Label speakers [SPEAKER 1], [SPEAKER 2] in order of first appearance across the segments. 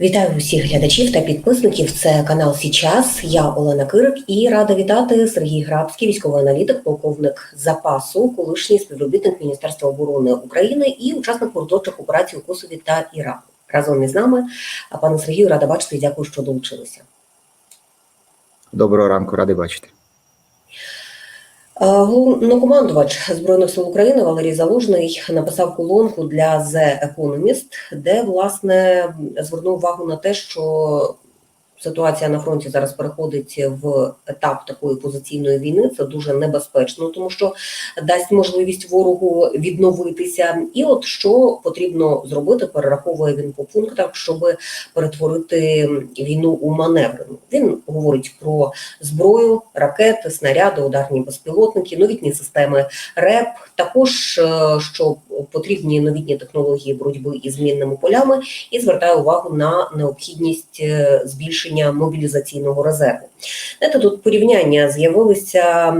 [SPEAKER 1] Вітаю усіх глядачів та підписників. Це канал Січас. Я Олена Кирик і рада вітати Сергій Грабський, військовий аналітик, полковник запасу, колишній співробітник Міністерства оборони України і учасник мордочих операцій у Косові та Іраку. Разом із нами. Пане Сергію, рада бачити. Дякую, що долучилися.
[SPEAKER 2] Доброго ранку, радий бачити.
[SPEAKER 1] Е, Головнокомандувач збройних сил України Валерій Залужний написав колонку для The Economist, де власне звернув увагу на те, що ситуація на фронті зараз переходить в етап такої позиційної війни. Це дуже небезпечно, тому що дасть можливість ворогу відновитися. І от що потрібно зробити, перераховує він по пунктах, щоб перетворити війну у маневрену. Він говорить про зброю, ракети, снаряди, ударні безпілотники, новітні системи РЕП. Також е, що потрібні новітні технології боротьби із мінними полями, і звертає увагу на необхідність е, збільшення мобілізаційного резерву. Знаєте, тут порівняння з'явилися.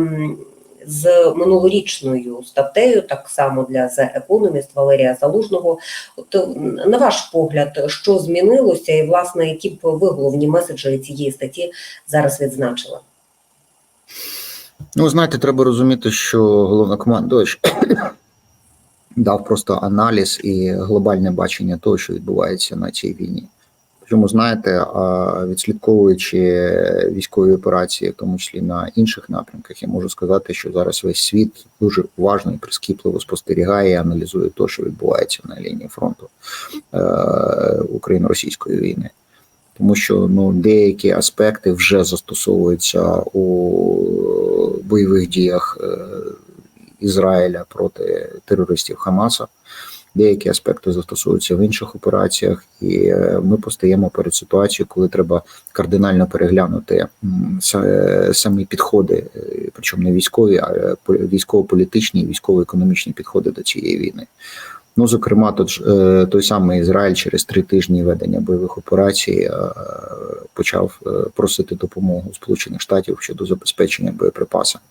[SPEAKER 1] З минулорічною статтею, так само для The Economist Валерія Залужного. От е, на ваш погляд, що змінилося, і власне які б ви головні меседжі цієї статті зараз відзначили?
[SPEAKER 2] Ну, знаєте, треба розуміти, що головнокомандувач дав просто аналіз і глобальне бачення того, що відбувається на цій війні. Причому, знаєте, відслідковуючи військові операції, в тому числі на інших напрямках, я можу сказати, що зараз весь світ дуже уважно і прискіпливо спостерігає і аналізує те, що відбувається на лінії фронту е, україно-російської війни. Тому що ну деякі аспекти вже застосовуються у бойових діях е, Ізраїля проти терористів Хамаса. Деякі аспекти застосовуються в інших операціях, і е, ми постаємо перед ситуацією, коли треба кардинально переглянути самі підходи, е, причому не військові, а е, по- військово-політичні військово-економічні підходи до цієї війни. Ну, зокрема, тот, е, той самий Ізраїль через три тижні ведення бойових операцій е, почав е, просити допомогу Сполучених Штатів щодо забезпечення боєприпасами.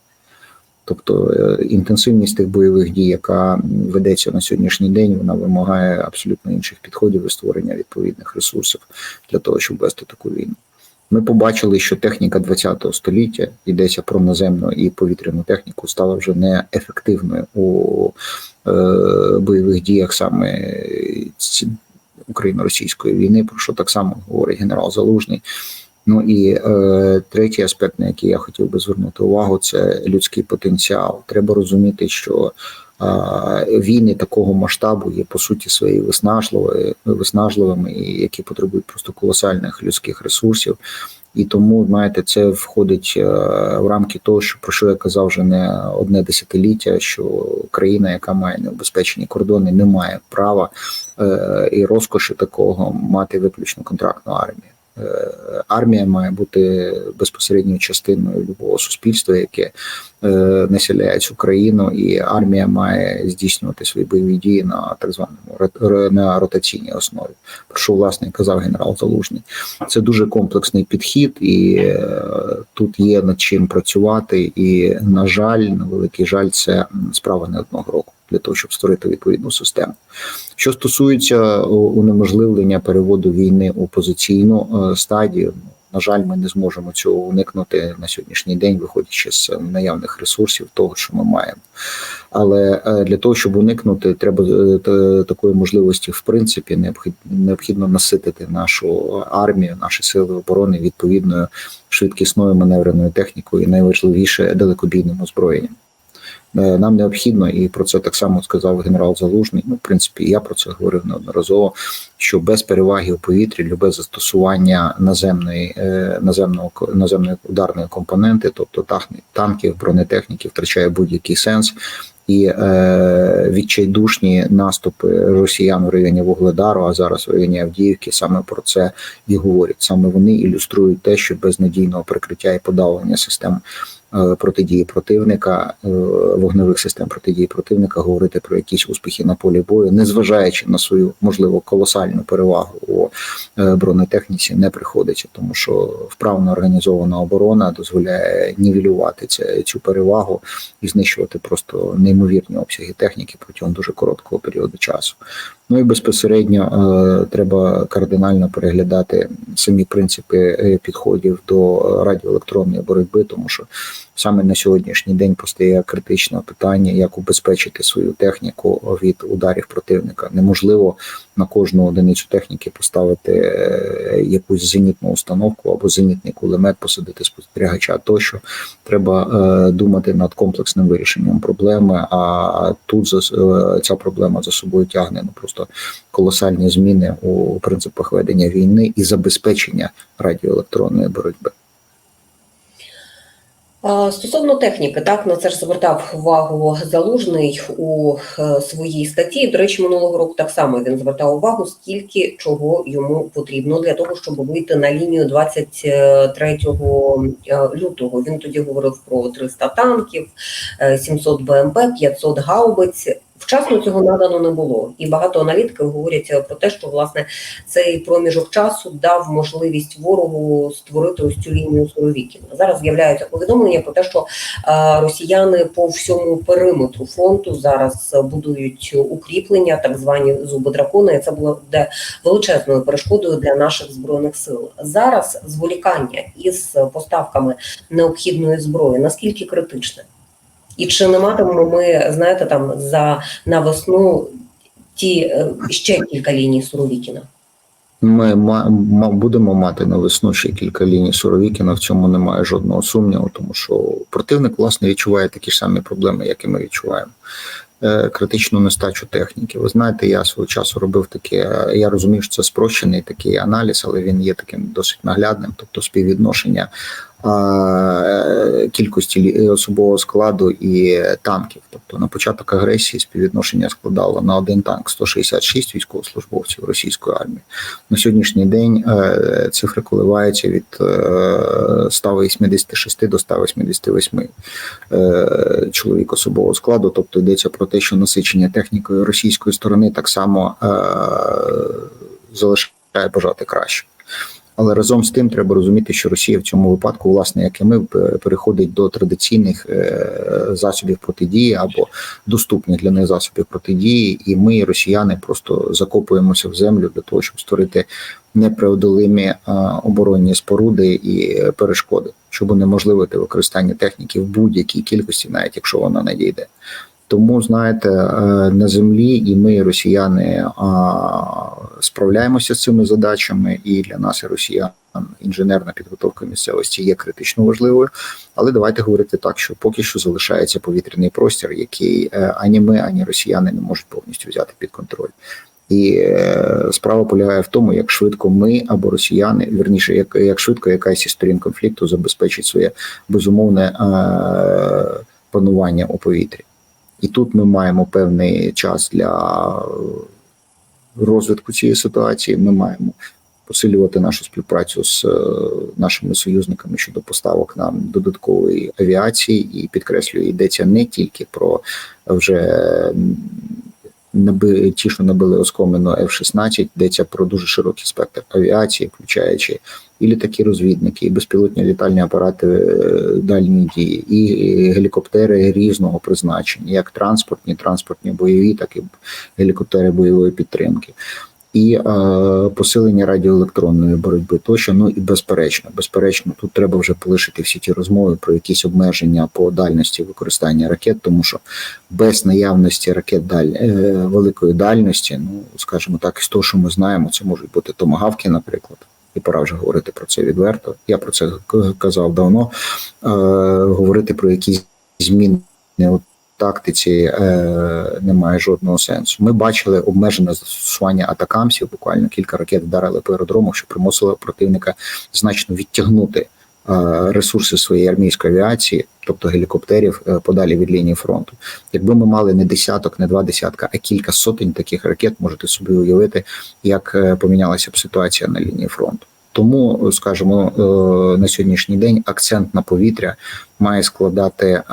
[SPEAKER 2] Тобто е, інтенсивність тих бойових дій, яка ведеться на сьогоднішній день, вона вимагає абсолютно інших підходів і створення відповідних ресурсів для того, щоб вести таку війну. Ми побачили, що техніка ХХ століття йдеться про наземну і повітряну техніку, стала вже неефективною у е, бойових діях саме україно-російської війни, про що так само говорить генерал Залужний. Ну і е, третій аспект, на який я хотів би звернути увагу, це людський потенціал. Треба розуміти, що е, війни такого масштабу є по суті своєї виснажливої, виснажливими, які потребують просто колосальних людських ресурсів. І тому, знаєте, це входить е, в рамки того, що про що я казав вже не одне десятиліття, що країна, яка має необезпечені кордони, не має права е, і розкоші такого мати виключно контрактну армію. Е, Армія має бути безпосередньою частиною любого суспільства, яке е, населяє цю країну, і армія має здійснювати свої бойові дії на так званому на ротаційній основі. Про що власне казав генерал Залужний. Це дуже комплексний підхід, і е, тут є над чим працювати. І на жаль, на великий жаль, це справа не одного року для того, щоб створити відповідну систему. Що стосується унеможливлення переводу війни у позиційну е, стадію, на жаль, ми не зможемо цього уникнути на сьогоднішній день, виходячи з наявних ресурсів, того, що ми маємо. Але е, для того, щоб уникнути, треба е, такої можливості, в принципі, необхідно наситити нашу армію, наші сили оборони відповідною швидкісною маневреною технікою і найважливіше далекобійним озброєнням. Е, Нам необхідно, і про це так само сказав генерал Залужний. Ну, в принципі, я про це говорив неодноразово. Що без переваги у повітрі, любе застосування наземної е, наземного наземної ударної компоненти, тобто танків, бронетехніки, втрачає будь-який сенс. І е, відчайдушні наступи росіян в районі Вугледару, а зараз в районі Авдіївки саме про це і говорять. Саме вони ілюструють те, що без надійного прикриття і подавлення систем протидії противника, е, вогневих систем протидії противника, говорити про якісь успіхи на полі бою, незважаючи на свою можливо колосальну перевагу у е, бронетехніці, не приходиться, тому що вправно організована оборона дозволяє нівелювати цю перевагу і знищувати просто неймовірні обсяги техніки протягом дуже короткого періоду часу. Ну і безпосередньо е, треба кардинально переглядати самі принципи е, підходів до радіоелектронної боротьби, тому що саме на сьогоднішній день постає критичне питання, як убезпечити свою техніку від ударів противника. Неможливо на кожну одиницю техніки поставити е, якусь зенітну установку або зенітний кулемет, посадити спостерігача. Тощо треба е, думати над комплексним вирішенням проблеми. А тут е, ця проблема за собою тягне ну просто колосальні зміни у принципах ведення війни і забезпечення радіоелектронної боротьби.
[SPEAKER 1] Стосовно техніки, так на це ж звертав увагу залужний у е, своїй статті. До речі, минулого року так само він звертав увагу, скільки чого йому потрібно для того, щоб вийти на лінію 23 е, лютого. Він тоді говорив про 300 танків, е, 700 БМП, 500 гаубиць. Вчасно цього надано не було, і багато аналітиків говорять про те, що власне цей проміжок часу дав можливість ворогу створити ось цю лінію Суровікіна. Зараз з'являються повідомлення про те, що е, росіяни по всьому периметру фронту зараз будують укріплення, так звані зуби дракона, і це буде величезною перешкодою для наших збройних сил. Зараз зволікання із поставками необхідної зброї наскільки критичне? І чи не матимемо ми, знаєте, там за на весну ті е, ще кілька ліній Суровікіна?
[SPEAKER 2] Ми будемо мати на весну ще кілька ліній Суровікіна, в цьому немає жодного сумніву, тому що противник власне відчуває такі ж самі проблеми, як і ми відчуваємо. Е, Критичну нестачу техніки. Ви знаєте, я свого часу робив таке. Я розумів, що це спрощений такий аналіз, але він є таким досить наглядним, тобто співвідношення кількості лі- особового складу і танків. Тобто на початок агресії співвідношення складало на один танк 166 військовослужбовців російської армії. На сьогоднішній день е, цифри коливаються від е, 186 до 188 е, чоловік особового складу. Тобто йдеться про те, що насичення технікою російської сторони так само е, залишає бажати краще. Але разом з тим треба розуміти, що Росія в цьому випадку, власне, як і ми, переходить до традиційних е, засобів протидії або доступних для них засобів протидії, і ми, росіяни, просто закопуємося в землю для того, щоб створити непреодолимі е, оборонні споруди і перешкоди, щоб унеможливити використання техніки в будь-якій кількості, навіть якщо вона надійде. Тому знаєте, е, на землі і ми, росіяни, справляємося з цими задачами, і для нас, і росіян, інженерна підготовка місцевості є критично важливою. Але давайте говорити так, що поки що залишається повітряний простір, який е, ані ми, ані росіяни не можуть повністю взяти під контроль. І е, справа полягає в тому, як швидко ми або росіяни, вірніше, як, як швидко якась із сторін конфлікту забезпечить своє безумовне е, панування у повітрі. І тут ми маємо певний час для розвитку цієї ситуації. Ми маємо посилювати нашу співпрацю з е, нашими союзниками щодо поставок нам додаткової авіації, і підкреслюю, йдеться не тільки про вже наби, ті, що набили оскомину F-16, йдеться про дуже широкий спектр авіації, включаючи і літаки-розвідники, і безпілотні літальні апарати е, дальньої дії, і гелікоптери різного призначення, як транспортні, транспортні бойові, так і гелікоптери бойової підтримки. І е, посилення радіоелектронної боротьби тощо, ну і безперечно, безперечно, тут треба вже полишити всі ті розмови про якісь обмеження по дальності використання ракет, тому що без наявності ракет даль, е, великої дальності, ну скажімо так, з того, що ми знаємо, це можуть бути томагавки, наприклад. І пора вже говорити про це відверто. Я про це казав давно. Е, говорити про якісь зміни у тактиці е, немає жодного сенсу. Ми бачили обмежене застосування атакамсів. Буквально кілька ракет вдарили по аеродрому, що примусило противника значно відтягнути ресурси своєї армійської авіації, тобто гелікоптерів, е, подалі від лінії фронту. Якби ми мали не десяток, не два десятка, а кілька сотень таких ракет, можете собі уявити, як е, помінялася б ситуація на лінії фронту. Тому, скажімо, е, на сьогоднішній день акцент на повітря має складати е,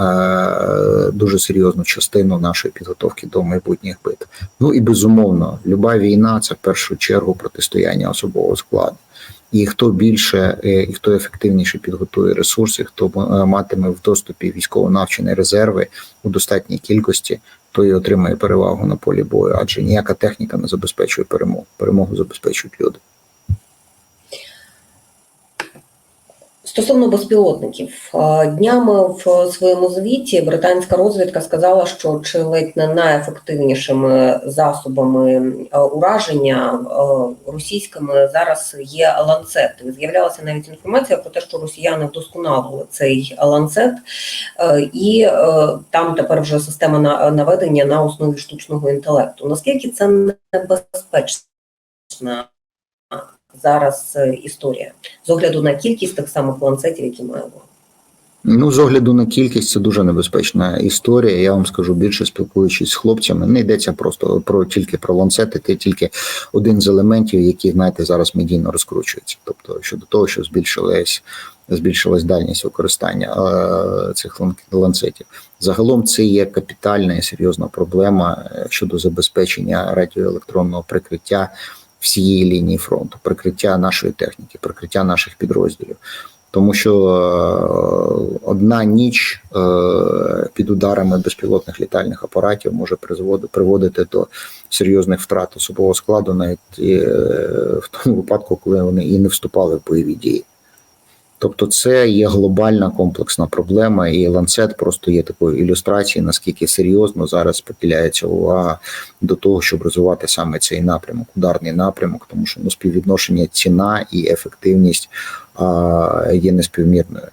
[SPEAKER 2] дуже серйозну частину нашої підготовки до майбутніх битв. Ну і безумовно, люба війна це в першу чергу протистояння особового складу. І хто більше е, і хто ефективніше підготує ресурси, хто е, матиме в доступі військово навчені резерви у достатній кількості, той отримає перевагу на полі бою, адже ніяка техніка не забезпечує перемогу. Перемогу забезпечують люди.
[SPEAKER 1] Стосовно безпілотників, днями в своєму звіті британська розвідка сказала, що чи ледь не найефективнішими засобами ураження російськими зараз є ланцети. З'являлася навіть інформація про те, що росіяни вдосконалили цей ланцет, і там тепер вже система на- наведення на основі штучного інтелекту. Наскільки це небезпечна зараз е, історія з огляду на кількість тих самих ланцетів, які має ворог?
[SPEAKER 2] Ну, з огляду на кількість, це дуже небезпечна історія. Я вам скажу більше, спілкуючись з хлопцями, не йдеться просто про тільки про ланцети, це тільки один з елементів, які знаєте зараз медійно розкручується. Тобто щодо того, що збільшилась збільшилась дальність використання е, цих лан- ланцетів. Загалом це є капітальна і серйозна проблема е, щодо забезпечення радіоелектронного прикриття всієї лінії фронту, прикриття нашої техніки, прикриття наших підрозділів. Тому що е, одна ніч е, під ударами безпілотних літальних апаратів може приводити до серйозних втрат особового складу, навіть е, в тому випадку, коли вони і не вступали в бойові дії. Тобто, це є глобальна комплексна проблема, і ланцет просто є такою ілюстрацією, наскільки серйозно зараз приділяється увага до того, щоб розвивати саме цей напрямок, ударний напрямок, тому що ну, співвідношення ціна і ефективність а, є неспівмірною.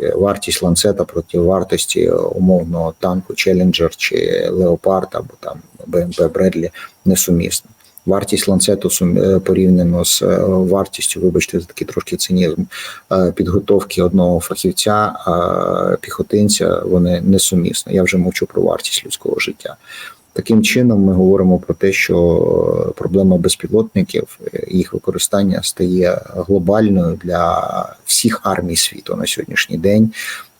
[SPEAKER 2] Е, Вартість ланцета проти вартості умовного танку Челленджер чи Леопард або там БМП Бредлі несумісна. Вартість ланцету е, порівняно з е, вартістю, вибачте, за такий трошки цинізм е, підготовки одного фахівця, піхотинця, вони несумісні. Я вже мовчу про вартість людського життя. Таким чином, ми говоримо про те, що проблема безпілотників, їх використання стає глобальною для всіх армій світу на сьогоднішній день.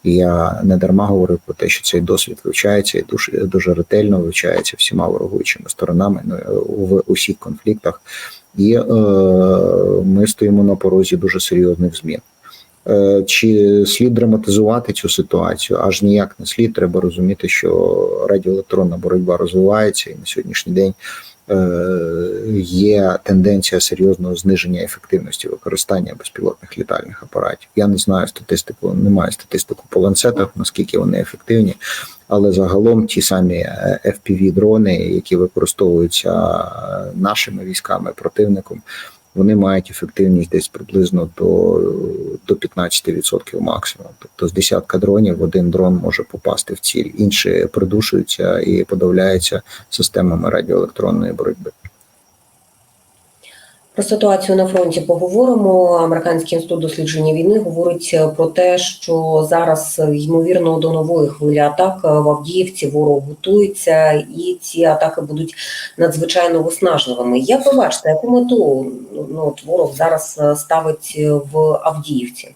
[SPEAKER 2] І я не дарма говорив про те, що цей досвід вивчається і дуже, дуже ретельно вивчається всіма ворогуючими сторонами ну, в усіх конфліктах. І е, ми стоїмо на порозі дуже серйозних змін. Е, Чи слід драматизувати цю ситуацію? Аж ніяк не слід. Треба розуміти, що радіоелектронна боротьба розвивається, і на сьогоднішній день е, є тенденція серйозного зниження ефективності використання безпілотних літальних апаратів. Я не знаю статистику, немає статистику по ланцетах, наскільки вони ефективні, але загалом ті самі е, fpv дрони, які використовуються е, нашими військами противником, вони мають ефективність десь приблизно до, до 15% максимум. Тобто з десятка дронів один дрон може попасти в ціль, інші придушуються і подавляються системами радіоелектронної боротьби.
[SPEAKER 1] Про ситуацію на фронті поговоримо. Американський інститут дослідження війни говорить е, про те, що зараз е, ймовірно до нової хвилі атак е, в Авдіївці ворог готується, і ці атаки будуть надзвичайно виснажливими. Як ви бачите, яку мету ну ворог зараз ставить в Авдіївці?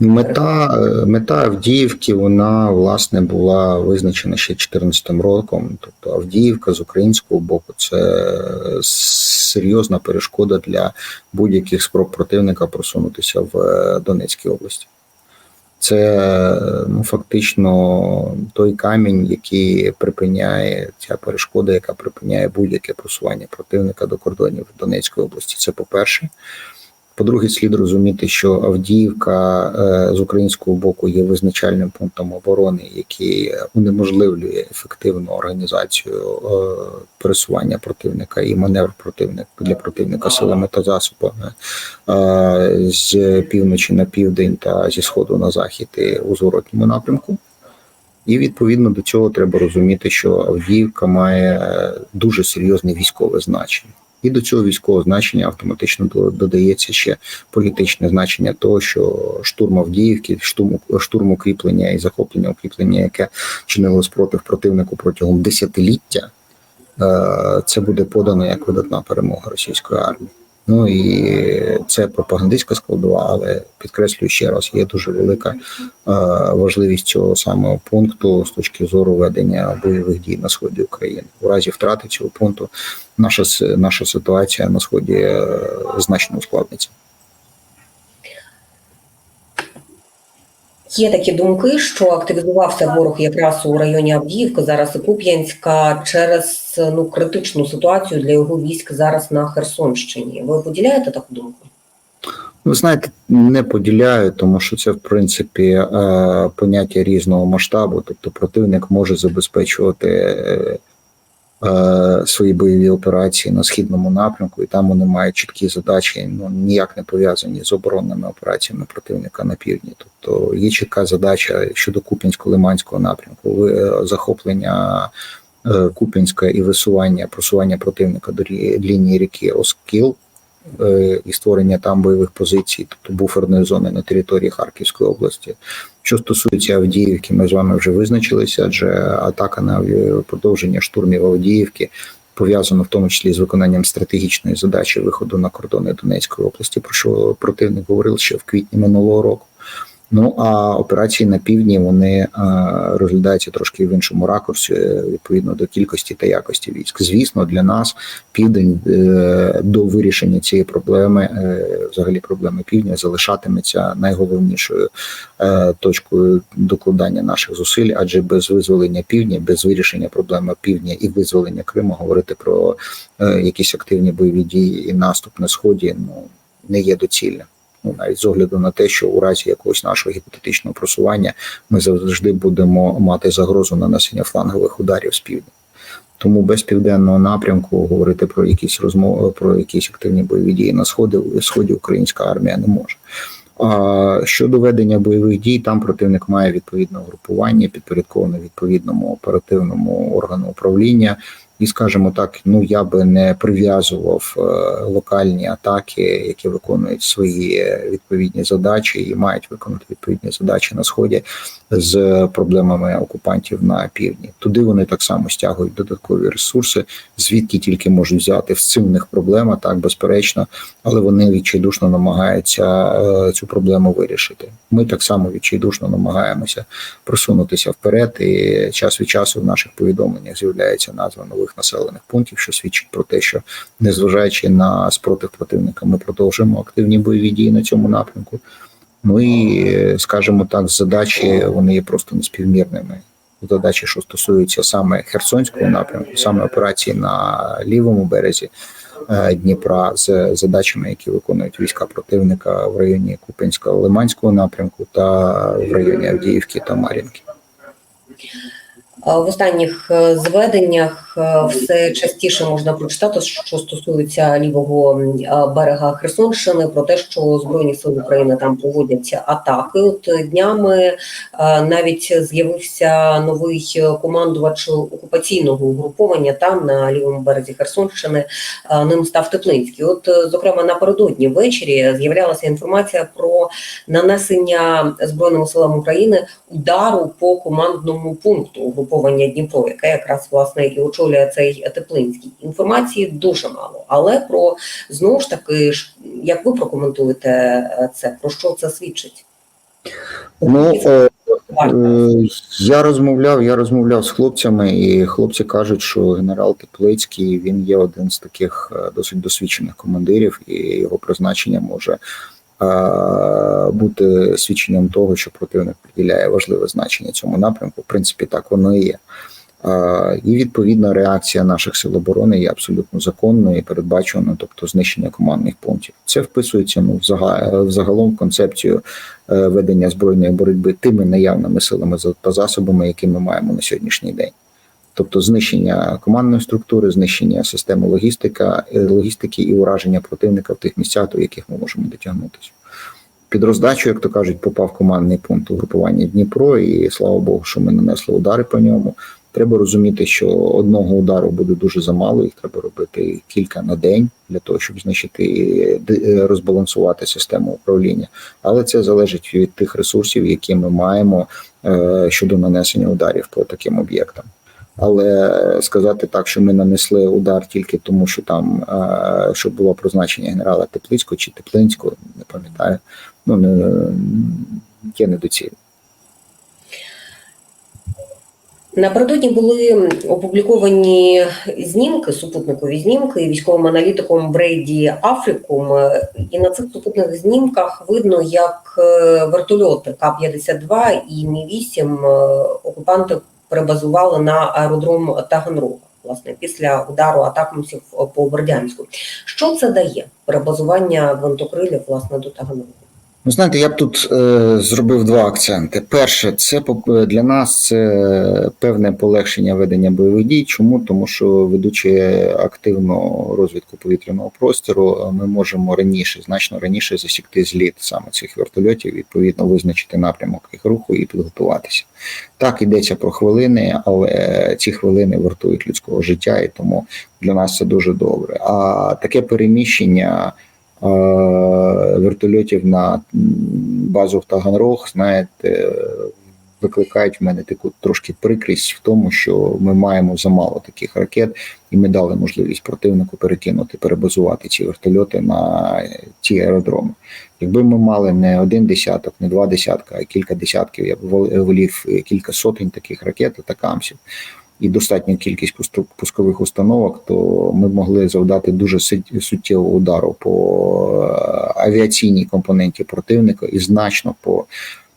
[SPEAKER 2] Мета, е, мета Авдіївки вона власне була визначена ще 2014 роком. Тобто Авдіївка з українського боку це серйозна перешкода для будь-яких спроб противника просунутися в е, Донецькій області. Це ну фактично той камінь, який припиняє ця перешкода, яка припиняє будь-яке просування противника до кордонів Донецької області. Це по-перше. По-друге, слід розуміти, що Авдіївка е, з українського боку є визначальним пунктом оборони, який унеможливлює ефективну організацію е, пересування противника і маневр противника для противника силами та засобами е, з півночі на південь та зі сходу на захід і у зворотньому напрямку. І відповідно до цього треба розуміти, що Авдіївка має дуже серйозне військове значення. І до цього військового значення автоматично додається ще політичне значення того, що штурм Авдіївки, штурм, штурм укріплення і захоплення укріплення, яке чинило спротив противнику протягом десятиліття, це буде подано як видатна перемога російської армії. Ну і це пропагандистська складова, але підкреслюю ще раз, є дуже велика е, важливість цього самого пункту з точки зору ведення бойових дій на сході України. У разі втрати цього пункту наша наша ситуація на сході е, значно ускладниться.
[SPEAKER 1] Є такі думки, що активізувався ворог якраз у районі Авдіївки, зараз і Куп'янська, через ну критичну ситуацію для його військ зараз на Херсонщині. Ви поділяєте таку думку?
[SPEAKER 2] Ви знаєте, не поділяю, тому що це в принципі е, поняття різного масштабу. Тобто противник може забезпечувати е, свої бойові операції на східному напрямку, і там вони мають чіткі задачі, ну ніяк не пов'язані з оборонними операціями противника на півдні. Тобто є чітка задача щодо Куп'янсько-Лиманського напрямку, е, захоплення. е, Куп'янська і висування просування противника до лінії ріки Оскіл, е, і створення там бойових позицій, тобто буферної зони на території Харківської області. Що стосується Авдіївки, ми з вами вже визначилися, адже атака на продовження штурмів Авдіївки пов'язано в тому числі з виконанням стратегічної задачі виходу на кордони Донецької області, про що противник говорив ще в квітні минулого року. Ну а операції на півдні вони е, розглядаються трошки в іншому ракурсі е, відповідно до кількості та якості військ. Звісно, для нас південь е, до вирішення цієї проблеми, взагалі проблеми півдня, залишатиметься найголовнішою точкою докладання наших зусиль, адже без визволення півдня, без вирішення проблеми півдня і визволення Криму говорити про якісь активні бойові дії і наступ на сході ну не є доцільним. Ну, навіть з огляду на те, що у разі якогось нашого гіпотетичного просування ми завжди будемо мати загрозу нанесення флангових ударів з півдня. Тому без південного напрямку говорити про якісь розмови, про якісь активні бойові дії на сході, сході українська армія не може. А щодо ведення бойових дій, там противник має відповідне угрупування, підпорядковане відповідному оперативному органу управління. І скажімо так, ну я би не прив'язував е, локальні атаки, які виконують свої відповідні задачі і мають виконати відповідні задачі на сході з проблемами окупантів на півдні. Туди вони так само стягують додаткові ресурси, звідки тільки можуть взяти в цим них проблема, так безперечно, але вони відчайдушно намагаються е, цю проблему вирішити. Ми так само відчайдушно намагаємося просунутися вперед, і час від часу в наших повідомленнях з'являється назва нових населених пунктів, що свідчить про те, що незважаючи на спротив противника, ми продовжуємо активні бойові дії на цьому напрямку. Ну і скажімо так, задачі вони є просто неспівмірними. Задачі, що стосуються саме Херсонського напрямку, саме операції на лівому березі е, Дніпра, з задачами, які виконують війська противника в районі Купенського Лиманського напрямку та в районі Авдіївки та Мар'їнки.
[SPEAKER 1] В останніх е, зведеннях е, все частіше можна прочитати, що стосується лівого берега Херсонщини, про те, що збройні сили України там проводяться атаки. От е, днями навіть з'явився новий командувач окупаційного угруповання там на лівому березі Херсонщини. Ним став Теплинський. От, зокрема, напередодні ввечері з'являлася інформація про нанесення збройними силами України удару по командному пункту угруповання Дніпро, яке якраз власне і очолює цей Теплинський. Інформації дуже мало, але про знову ж таки, як ви прокоментуєте е, це? Про що це свідчить?
[SPEAKER 2] Ну е, Е, Я розмовляв, я розмовляв з хлопцями, і хлопці кажуть, що генерал Теплицький він є один з таких досить досвідчених командирів, і його призначення може бути свідченням того, що противник приділяє важливе значення цьому напрямку. В принципі, так воно і є. Е, І відповідна реакція наших сил оборони є абсолютно законною і передбаченою, тобто знищення командних пунктів. Це вписується ну взагалом в концепцію е, ведення збройної боротьби тими наявними силами та засобами, які ми маємо на сьогоднішній день. Тобто знищення командної структури, знищення системи логістика, е, логістики і ураження противника в тих місцях, до яких ми можемо дотягнутися. Під роздачу, як то кажуть, попав командний пункт угрупування Дніпро, і слава Богу, що ми нанесли удари по ньому. Треба розуміти, що одного удару буде дуже замало, їх треба робити кілька на день для того, щоб знищити і розбалансувати систему управління. Але це залежить від тих ресурсів, які ми маємо е, щодо нанесення ударів по таким об'єктам. Але сказати так, що ми нанесли удар тільки тому, що там е, що було призначення генерала Теплицького чи Теплинського, не пам'ятаю, ну не є недоцільно.
[SPEAKER 1] Напередодні були опубліковані знімки, супутникові знімки військовим аналітиком Брейді Африкум. І на цих супутних знімках видно, як е, вертольоти К-52 і Мі-8 е, окупанти перебазували на аеродром Таганрога. Власне, після удару атакамсів по Бердянську. Що це дає перебазування гвинтокрилів власне до Таганрога?
[SPEAKER 2] Ну, знаєте, я б тут е, зробив два акценти. Перше, це поп- для нас це певне полегшення ведення бойових дій. Чому? Тому що ведучи активну розвідку повітряного простору, ми можемо раніше, значно раніше засікти зліт саме цих вертольотів, відповідно визначити напрямок їх руху і підготуватися. Так йдеться про хвилини, але ці хвилини вартують людського життя, і тому для нас це дуже добре. А таке переміщення е, вертольотів на базу в Таганрог, знаєте, викликають в мене таку трошки прикрість в тому, що ми маємо замало таких ракет, і ми дали можливість противнику перекинути, перебазувати ці вертольоти на ті аеродроми. Якби ми мали не один десяток, не два десятка, а кілька десятків, я б волів кілька сотень таких ракет атакамсів і достатню кількість пускових установок, то ми могли завдати дуже суттєвого удару по е, авіаційній компоненті противника і значно по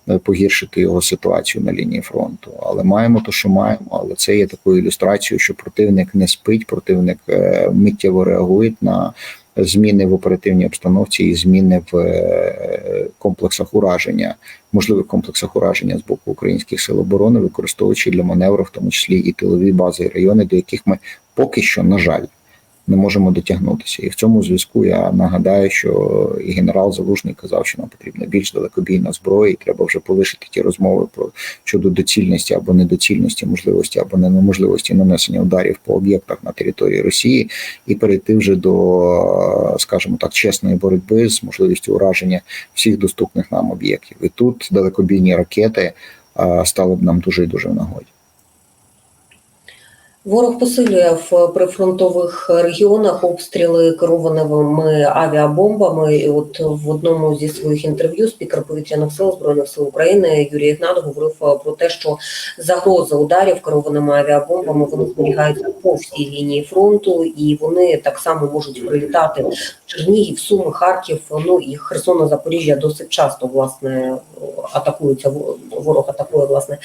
[SPEAKER 2] е, погіршити його ситуацію на лінії фронту. Але маємо то, що маємо. Але це є такою ілюстрацією, що противник не спить, противник е, миттєво реагує на зміни в оперативній обстановці і зміни в е, комплексах ураження, можливих комплексах ураження з боку українських сил оборони, використовуючи для маневру, в тому числі і тилові бази і райони, до яких ми поки що, на жаль, не можемо дотягнутися. І в цьому зв'язку я нагадаю, що і генерал Залужний казав, що нам потрібна більш далекобійна зброя, і треба вже полишити ті розмови про щодо доцільності або недоцільності, можливості або неможливості нанесення ударів по об'єктах на території Росії, і перейти вже до, скажімо так, чесної боротьби з можливістю ураження всіх доступних нам об'єктів. І тут далекобійні ракети стали б нам дуже і дуже в нагоді.
[SPEAKER 1] Ворог посилює в прифронтових регіонах обстріли керованими авіабомбами. І от в одному зі своїх інтерв'ю спікер повітряних сил збройних сил України Юрій Ігнат говорив е, про те, що загроза ударів керованими авіабомбами вони зберігаються по всій лінії фронту, і вони так само можуть прилітати в Чернігів, Суми, Харків. Ну і Херсон, Запоріжжя досить часто власне атакуються. Ворог атакує власне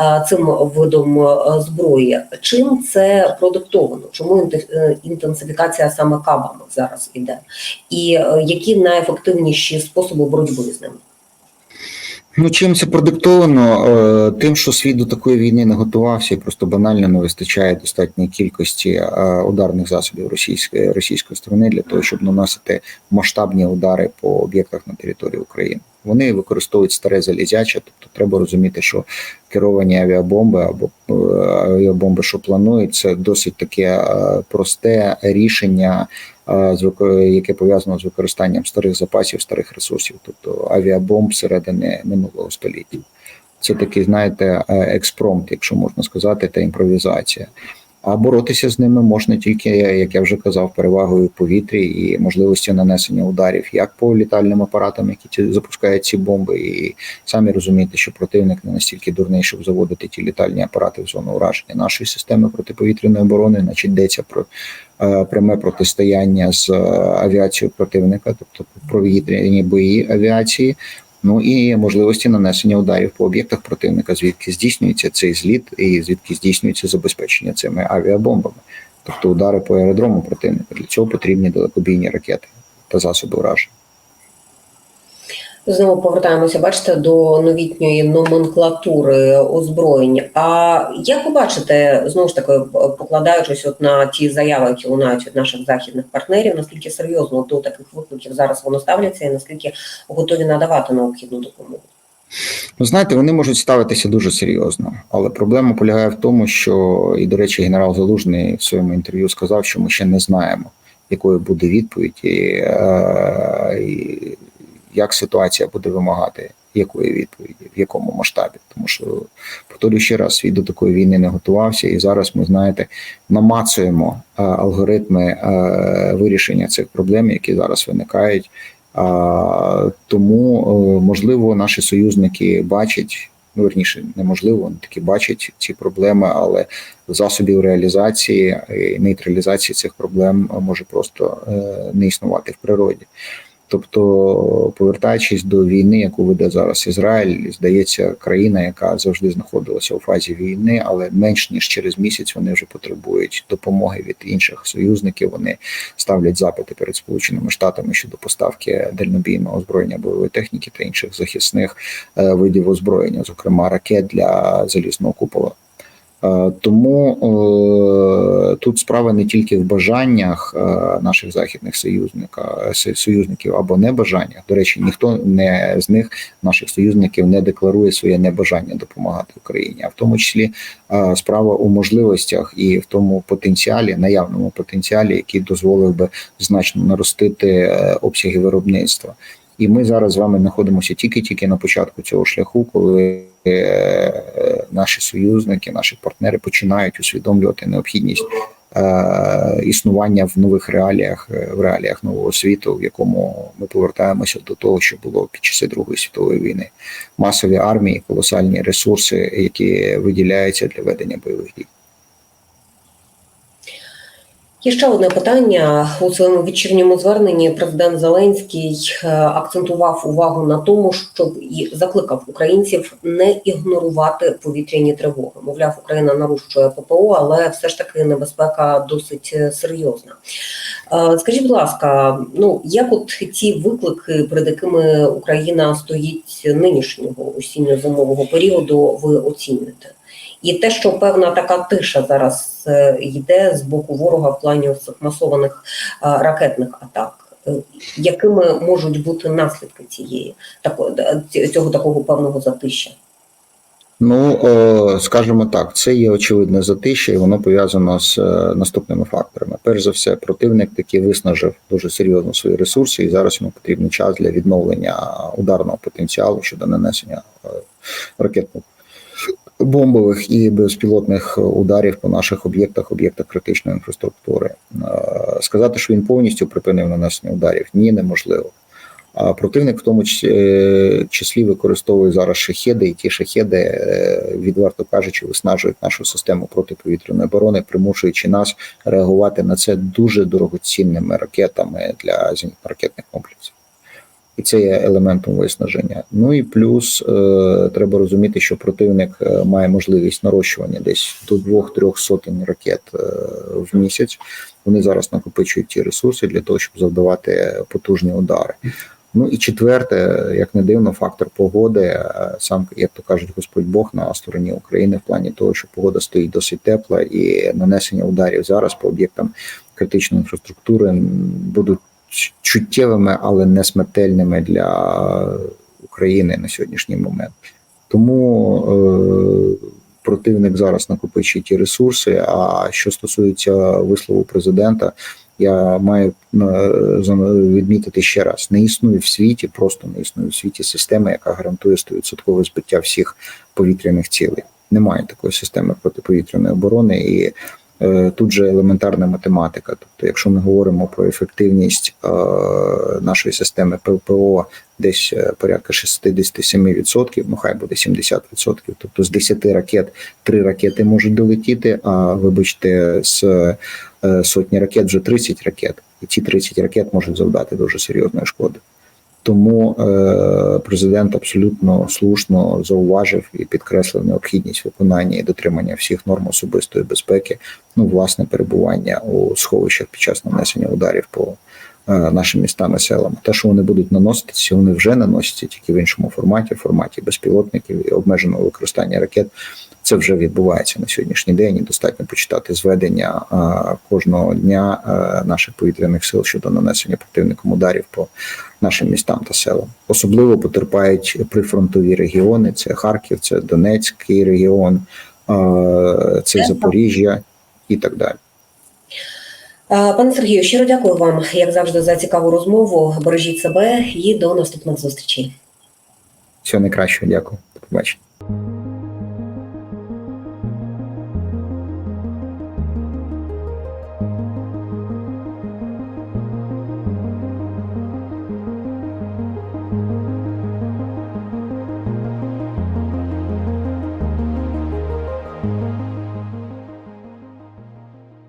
[SPEAKER 1] е, цим видом е, зброї. Чим це продиктовано? Чому е, інтенсифікація саме кабами зараз іде? І е, які найефективніші способи боротьби з ними?
[SPEAKER 2] Ну, чим це продиктовано? Е, Тим, що світ до такої війни не готувався, і просто банально не вистачає достатньої кількості е, ударних засобів російської російської сторони для того, щоб наносити масштабні удари по об'єктах на території України. Вони використовують старе залізяче, тобто треба розуміти, що керовані авіабомби або е, авіабомби, що планують, це досить таке просте рішення яке пов'язано з використанням старих запасів, старих ресурсів, тобто авіабомб середини минулого століття. Це такий, знаєте, е, експромт, якщо можна сказати, та імпровізація. А боротися з ними можна тільки, як я вже казав, перевагою повітрі і можливості нанесення ударів як по літальним апаратам, які ці запускають ці бомби, і самі розумієте, що противник не настільки дурний, щоб заводити ті літальні апарати в зону ураження нашої системи протиповітряної оборони, значить йдеться про е, пряме протистояння з е, авіацією противника, тобто провітряні бої авіації. Ну і можливості нанесення ударів по об'єктах противника, звідки здійснюється цей зліт, і звідки здійснюється забезпечення цими авіабомбами, тобто удари по аеродрому противника. Для цього потрібні далекобійні ракети та засоби ураження.
[SPEAKER 1] Знову повертаємося, бачите, до новітньої номенклатури озброєнь. А як ви бачите, знову ж таки, покладаючись от на ті заяви, які лунають від наших західних партнерів, наскільки серйозно до таких викликів зараз воно ставляться, і наскільки готові надавати необхідну допомогу?
[SPEAKER 2] Ну, знаєте, вони можуть ставитися дуже серйозно, але проблема полягає в тому, що і, до речі, генерал Залужний в своєму інтерв'ю сказав, що ми ще не знаємо, якою буде відповідь, і, е, і як ситуація буде вимагати якої відповіді, в якому масштабі. Тому що, повторюю ще раз, світ до такої війни не готувався, і зараз ми знаєте, намацуємо е, алгоритми е, вирішення цих проблем, які зараз виникають. Тому, е, можливо, наші союзники бачать ну верніше, неможливо, вони таки бачать ці проблеми, але засобів реалізації і нейтралізації цих проблем може просто не існувати в природі. Тобто, повертаючись до війни, яку веде зараз Ізраїль, здається, країна, яка завжди знаходилася у фазі війни, але менш ніж через місяць вони вже потребують допомоги від інших союзників. Вони ставлять запити перед Сполученими Штатами щодо поставки дальнобійного озброєння бойової техніки та інших захисних е, видів озброєння, зокрема ракет для залізного купола. Е, Тому е, тут справа не тільки в бажаннях е, наших західних союзника, со- союзників або небажаннях. До речі, ніхто не з них, наших союзників, не декларує своє небажання допомагати Україні, а в тому числі справа у можливостях і в тому потенціалі, наявному потенціалі, який дозволив би значно наростити обсяги виробництва. І ми зараз з вами знаходимося тільки-тільки на початку цього шляху, коли наші союзники, наші партнери починають усвідомлювати необхідність е, існування в нових реаліях, е, в реаліях нового світу, в якому ми повертаємося до того, що було під часи Другої світової війни. Масові армії, колосальні ресурси, які виділяються для ведення бойових дій.
[SPEAKER 1] Є ще одне питання у своєму вечірньому зверненні. Президент Зеленський е, акцентував увагу на тому, щоб і закликав українців не ігнорувати повітряні тривоги. Мовляв, Україна нарощує ППО, але все ж таки небезпека досить е, серйозна. Е, Скажіть, будь ласка, ну як от ці виклики, перед якими Україна стоїть нинішнього осінньо-зимового періоду, ви оцінюєте? І те, що певна така тиша зараз е, йде з боку ворога в плані цих масованих е, ракетних атак, е, якими можуть бути наслідки цієї цього такого певного затища?
[SPEAKER 2] Ну, скажімо так, це є очевидне затища, і воно пов'язано з наступними факторами. Перш за все, противник таки виснажив дуже серйозно свої ресурси, і зараз йому потрібен час для відновлення ударного потенціалу щодо нанесення ракетних бомбових і безпілотних ударів по наших об'єктах, об'єктах критичної інфраструктури. Е, Сказати, що він повністю припинив нанесення ударів, ні, неможливо. А противник в тому числі, е, використовує зараз шахеди, і ті шахеди, е, відверто кажучи, виснажують нашу систему протиповітряної оборони, примушуючи нас реагувати на це дуже дорогоцінними ракетами для зенітно-ракетних комплексів. І це є елементом виснаження. Ну і плюс е, треба розуміти, що противник е, має можливість нарощування десь до двох-трьох сотень ракет е, в місяць. Вони зараз накопичують ті ресурси для того, щоб завдавати потужні удари. Ну і четверте, як не дивно, фактор погоди. е, Сам, як то кажуть, Господь Бог на стороні України в плані того, що погода стоїть досить тепла, і нанесення ударів зараз по об'єктам критичної інфраструктури будуть чуттєвими, але не смертельними для України на сьогоднішній момент. Тому е, противник зараз накопичує ті ресурси. А що стосується вислову президента, я маю е, відмітити ще раз: не існує в світі, просто не існує в світі системи, яка гарантує 100% збиття всіх повітряних цілей. Немає такої системи протиповітряної оборони і. Е, Тут же елементарна математика. Тобто, якщо ми говоримо про ефективність е, нашої системи ППО десь е, порядка 67%, ну хай буде 70%, тобто з 10 ракет 3 ракети можуть долетіти, а вибачте, з сотні ракет вже 30 ракет, і ці 30 ракет можуть завдати дуже серйозної шкоди. Тому е, президент абсолютно слушно зауважив і підкреслив необхідність виконання і дотримання всіх норм особистої безпеки, ну власне перебування у сховищах під час нанесення ударів по е, нашим містам і селам. Те, що вони будуть наноситися, вони вже наносяться тільки в іншому форматі, форматі безпілотників і обмеженого використання ракет. Це вже відбувається на сьогоднішній день. і Достатньо почитати зведення кожного дня наших повітряних сил щодо нанесення противником ударів по нашим містам та селам. Особливо потерпають прифронтові регіони: це Харків, це Донецький регіон, це Запоріжжя і так далі.
[SPEAKER 1] Пане Сергію, щиро дякую вам, як завжди, за цікаву розмову. Бережіть себе і до наступних зустрічей.
[SPEAKER 2] Всього найкращого, дякую. До побачення.